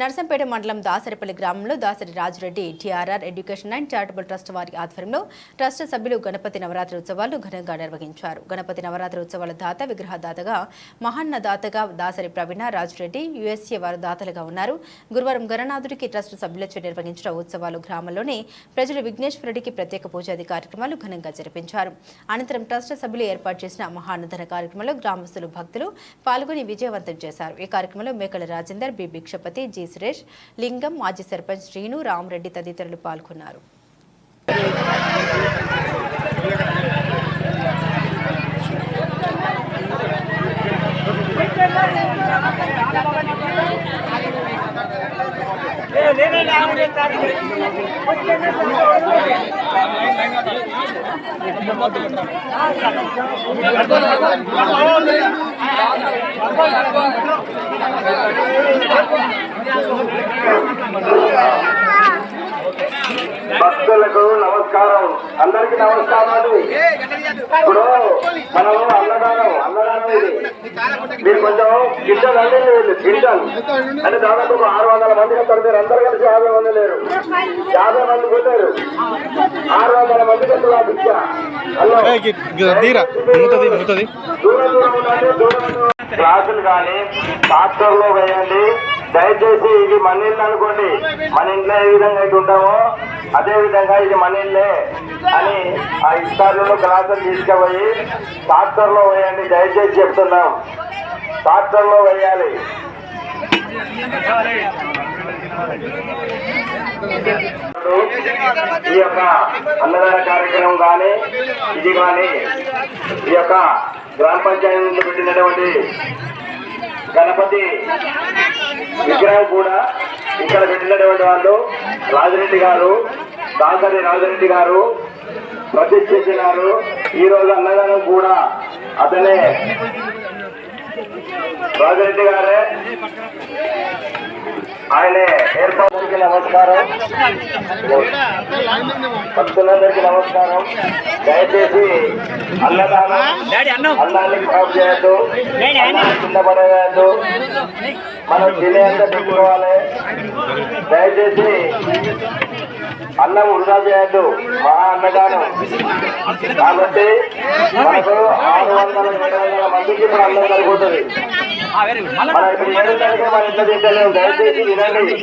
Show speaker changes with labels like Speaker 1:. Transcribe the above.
Speaker 1: నర్సంపేట మండలం దాసరిపల్లి గ్రామంలో Dasari Rajureddy TRR education and charitable trust వారి ఆధ్వర్యంలో ట్రస్ట్ సభ్యులు గణపతి నవరాత్రి ఉత్సవాలు ఘనంగా నిర్వహించారు. గణపతి నవరాత్రి ఉత్సవాల దాత విగ్రహదాతగా మహాన్న దాతగా దాసరి ప్రవీణ రాజురెడ్డి యుఎస్ఏ వారు దాతలుగా ఉన్నారు. గురువారం గణనాథుడికి ట్రస్ట్ సభ్యులచే నిర్వహించిన ఉత్సవాలు గ్రామంలోని ప్రజలు విఘ్నేశ్వరుడికి ప్రత్యేక పూజాది కార్యక్రమాలు ఘనంగా జరిపించారు. అనంతరం ట్రస్ట్ సభ్యులు ఏర్పాటు చేసిన మహాన్నదన కార్యక్రమంలో గ్రామస్తులు భక్తులు పాల్గొని విజయవంతం చేశారు. ఈ కార్యక్రమంలో మేకల రాజేందర్ బి భిక్షపతి జి సురేష్ లింగం మాజీ సర్పంచ్ శ్రీను రామరెడ్డి తదితరులు పాల్గొన్నారు.
Speaker 2: భక్తులకు నమస్కారం. అందరికి నమస్కారాలు. ఇప్పుడు మనము అన్నదానం అన్నదానం. మీరు కొంచెం గింజలు అంటే లేదు గింజలు అంటే దాదాపు ఒక ఆరు వందల మంది వస్తారు మీరు అందరు కలిసి యాభై మంది లేరు. యాభై మంది కొట్టారు ఆరు వందల మంది కట్టు భిక్ష? హలో.
Speaker 3: తీరా. మూతది మూతది
Speaker 2: దూరం దూరం ఉండండి దూరం దూరం. క్లాసులు కానీ ట్రాక్టర్లో వేయండి. దయచేసి ఇది మన ఇల్లు అనుకోండి. మన ఇంట్లో ఏ విధంగా అయితే ఉంటామో అదే విధంగా ఇది మన ఇల్లే అని ఆ ఇస్తారులో క్లాసులు తీసుకుపోయి ట్రాక్టర్లో వేయండి. దయచేసి చెప్తున్నాం. ట్రాక్టర్లో వేయాలి. ఈ యొక్క అన్నదాన కార్యక్రమం కానీ ఇది కానీ ఈ యొక్క గ్రామ పంచాయతీ నుంచి పెట్టినటువంటి గణపతి విగ్రహం కూడా ఇక్కడ పెట్టినటువంటి వాళ్ళు రాజరెడ్డి గారు దాసరి రాజరెడ్డి గారు ప్రతిష్ఠించినారు. ఈ రోజు అన్నదానం కూడా అతనే రాజరెడ్డి గారే. ఆయనే ఏర్పాటుకి నమస్కారం. భక్తులందరికీ నమస్కారం. దయచేసి అన్నదానం అన్నాన్ని ఖరాబ్ చేయొద్దు. కింద పడేయద్దు మనం తినేంత పెట్టుకోవాలి దయచేసి అన్నం వృధా చేయొద్దు మహా అన్నదానం కాబట్టి మనకు ఆరు వందల ఏడు వందల మందికి ఇప్పుడు అన్నం సరిపోతుంది మనం ఇప్పుడు ఏడు తరగతి మన ఇంట్లో తింటలేము దయచేసి వినండి.